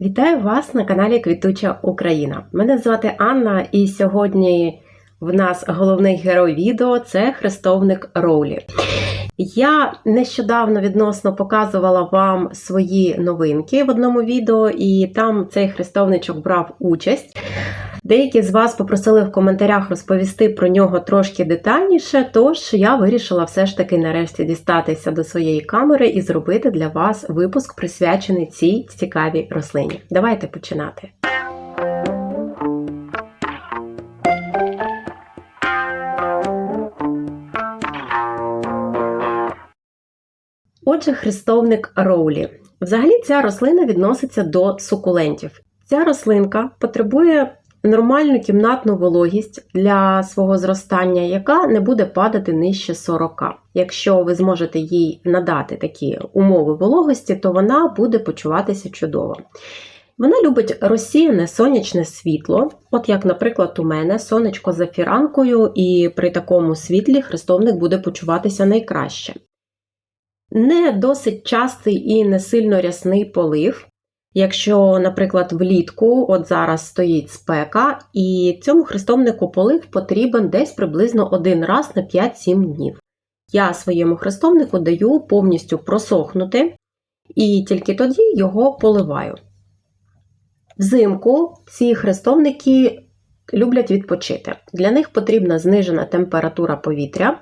Вітаю вас на каналі Квітуча Україна. Мене звати Анна, і сьогодні в нас головний герой відео це хрестовник Роулі. Я нещодавно відносно показувала вам свої новинки в одному відео, і там цей хрестовничок брав участь. Деякі з вас попросили в коментарях розповісти про нього трошки детальніше, тож я вирішила все ж таки нарешті дістатися до своєї камери і зробити для вас випуск, присвячений цій цікавій рослині. Давайте починати. Отже, хрестовник Роулі. Взагалі ця рослина відноситься до сукулентів. Ця рослинка потребує нормальну кімнатну вологість для свого зростання, яка не буде падати нижче 40. Якщо ви зможете їй надати такі умови вологості, то вона буде почуватися чудово. Вона любить розсіяне сонячне світло, от як, наприклад, у мене сонечко за фіранкою, і при такому світлі хрестовник буде почуватися найкраще. Не досить частий і не сильно рясний полив. Якщо, наприклад, влітку, от зараз стоїть спека, і цьому хрестовнику полив потрібен десь приблизно один раз на 5-7 днів. Я своєму хрестовнику даю повністю просохнути, і тільки тоді його поливаю. Взимку ці хрестовники люблять відпочити. Для них потрібна знижена температура повітря.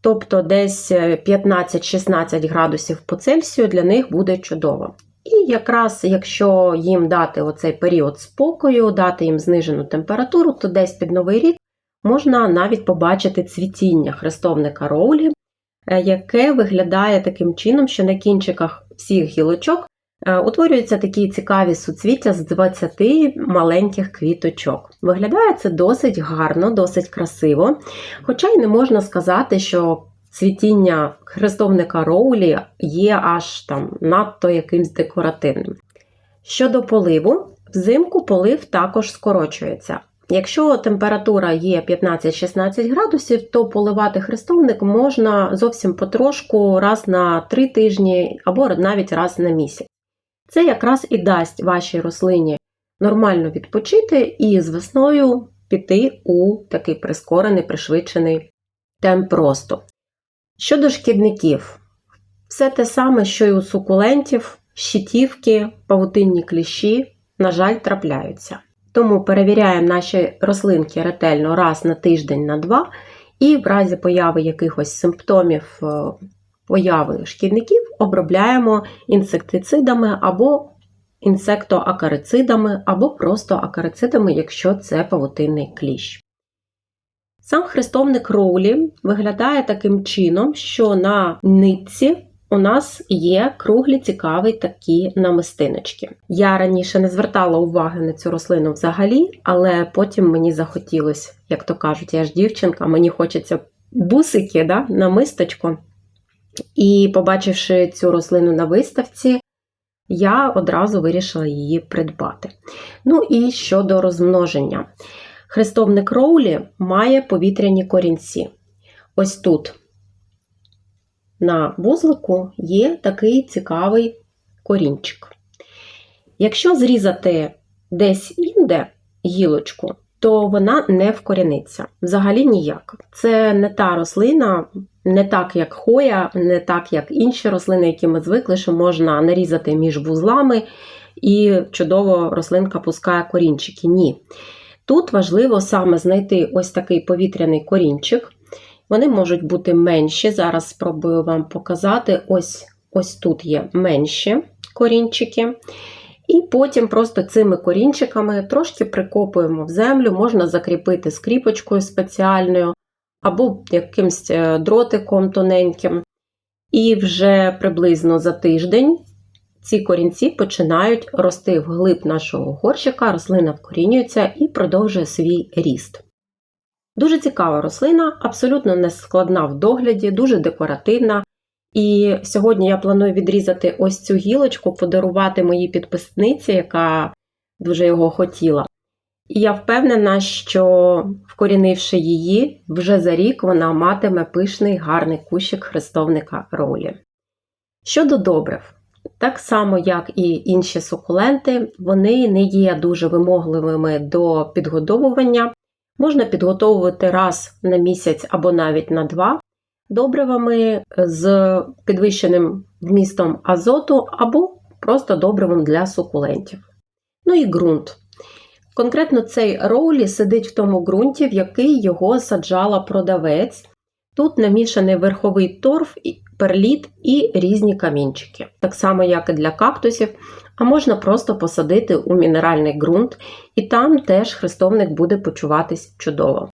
Тобто десь 15-16 градусів по Цельсію для них буде чудово. І якраз якщо їм дати оцей період спокою, дати їм знижену температуру, то десь під новий рік можна навіть побачити цвітіння хрестовника роулі, яке виглядає таким чином, що на кінчиках всіх гілочок утворюються такі цікаві суцвіття з 20 маленьких квіточок. Виглядає це досить гарно, досить красиво, хоча й не можна сказати, що цвітіння хрестовника роулі є аж там надто якимсь декоративним. Щодо поливу, взимку полив також скорочується. Якщо температура є 15-16 градусів, то поливати хрестовник можна зовсім потрошку раз на 3 тижні або навіть раз на місяць. Це якраз і дасть вашій рослині нормально відпочити і з весною піти у такий прискорений, пришвидшений темп росту. Щодо шкідників, все те саме, що й у сукулентів, щитівки, павутинні кліщі, на жаль, трапляються. Тому перевіряємо наші рослинки ретельно раз на тиждень на два, і в разі появи якихось симптомів появи шкідників обробляємо інсектицидами або інсектоакарицидами, або просто акарицидами, якщо це павутинний кліщ. Сам хрестовник роулі виглядає таким чином, що на нитці у нас є круглі цікаві такі намистиночки. Я раніше не звертала уваги на цю рослину взагалі, але потім мені захотілося, як то кажуть, я ж дівчинка, мені хочеться бусики, да, намисточку. І, побачивши цю рослину на виставці, я одразу вирішила її придбати. Ну і щодо розмноження. Хрестовник роулі має повітряні корінці. Ось тут на вузлику є такий цікавий корінчик. Якщо зрізати десь інде гілочку, то вона не вкоріниться. Взагалі ніяк. Це не та рослина, не так, як хоя, не так, як інші рослини, які ми звикли, що можна нарізати між вузлами, і чудово рослинка пускає корінчики. Ні. Тут важливо саме знайти ось такий повітряний корінчик. Вони можуть бути менші. Зараз спробую вам показати. Ось ось тут є менші корінчики. І потім просто цими корінчиками трошки прикопуємо в землю, можна закріпити скріпочкою спеціальною, або якимсь дротиком тоненьким. І вже приблизно за тиждень ці корінці починають рости вглиб нашого горщика, рослина вкорінюється і продовжує свій ріст. Дуже цікава рослина, абсолютно не складна в догляді, дуже декоративна. І сьогодні я планую відрізати ось цю гілочку, подарувати моїй підписниці, яка дуже його хотіла. І я впевнена, що вкорінивши її, вже за рік вона матиме пишний гарний кущик хрестовника ролі. Щодо добрив, Так само, як і інші сукуленти, вони не є дуже вимогливими до підгодовування. Можна підготовувати раз на місяць або навіть на два добривами з підвищеним вмістом азоту або просто добривом для сукулентів. Ну і ґрунт. Конкретно цей роулі сидить в тому ґрунті, в який його саджала продавець. Тут намішаний верховий торф, перліт і різні камінчики, так само, як і для кактусів, а можна просто посадити у мінеральний ґрунт, і там теж хрестовник буде почуватись чудово.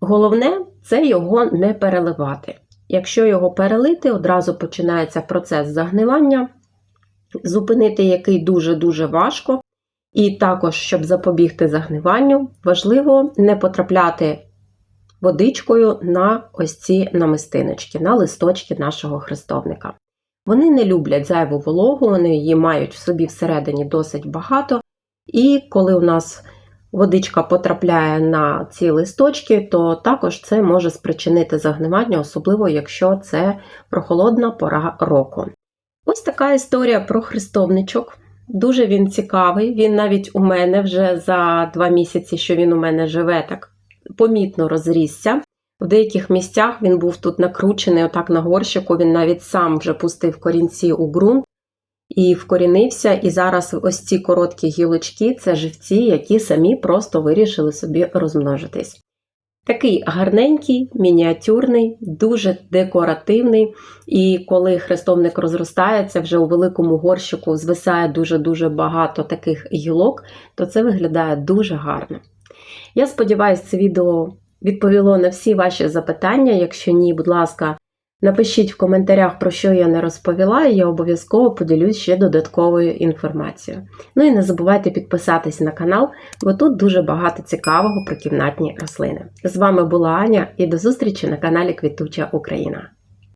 Головне це його не переливати. Якщо його перелити, одразу починається процес загнивання, зупинити який дуже-дуже важко. І також, щоб запобігти загниванню, важливо не потрапляти водичкою на ось ці намистиночки, на листочки нашого хрестовника. Вони не люблять зайву вологу, вони її мають в собі всередині досить багато. І коли у нас водичка потрапляє на ці листочки, то також це може спричинити загнивання, особливо якщо це прохолодна пора року. Ось така історія про хрестовничок. Дуже він цікавий. Він навіть у мене вже за два місяці, що він у мене живе, так помітно розрісся. В деяких місцях він був тут накручений, отак на горщику. Він навіть сам вже пустив корінці у ґрунт і вкорінився. І зараз ось ці короткі гілочки це живці, які самі просто вирішили собі розмножитись. Такий гарненький, мініатюрний, дуже декоративний. І коли хрестовник розростається, вже у великому горщику звисає дуже-дуже багато таких гілок, то це виглядає дуже гарно. Я сподіваюся, це відео відповіло на всі ваші запитання. Якщо ні, будь ласка, напишіть в коментарях, про що я не розповіла, і я обов'язково поділюсь ще додатковою інформацією. Ну і не забувайте підписатись на канал, бо тут дуже багато цікавого про кімнатні рослини. З вами була Аня і до зустрічі на каналі Квітуча Україна.